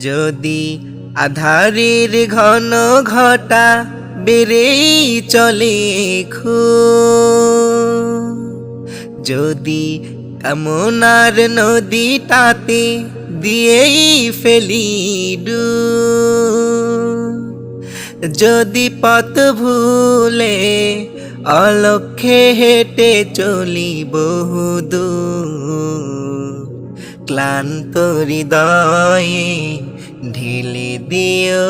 যদি আধারের ঘন ঘটা বেড়েই চলে খু। যদি কামনার নদীটাতে দিয়েই ফেলি ডু। যদি পথ ভুলে অলক্ষে হেঁটে চলি বহুদূর ক্লান্ত হৃদয়ে ঢেলে দিও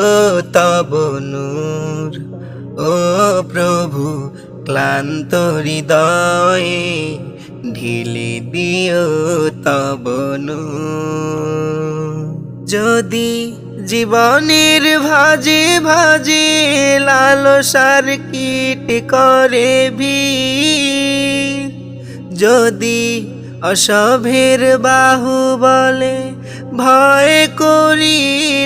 তব নূর। ও প্রভু, ক্লান্ত হৃদয়ে ঢেলে দিও তব যদি জীবনের ভাজে ভাজে লালসার কীট করে ভি যদি অসভের বাহু বলে ভয় করি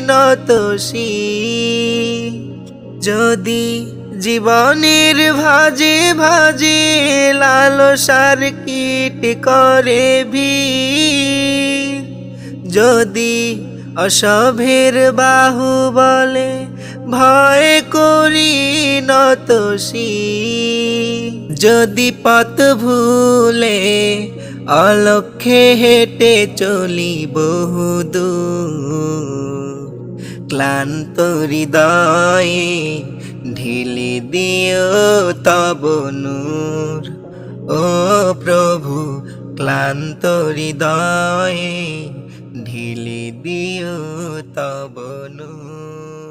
নত শির। যদি জীবনের ভাজে ভাজে লালসার কীট করে ভি যদি অসভের বাহু বলে ভয় করি নত শির। যদি পথ ভুলে অলক্ষে হেঁটে চলি বহুদূর। ক্লান্ত হৃদয়ে ঢেলে দিও তব নূর। ও প্রভু, ক্লান্ত হৃদয়ে ঢেলে দিও তব নূর।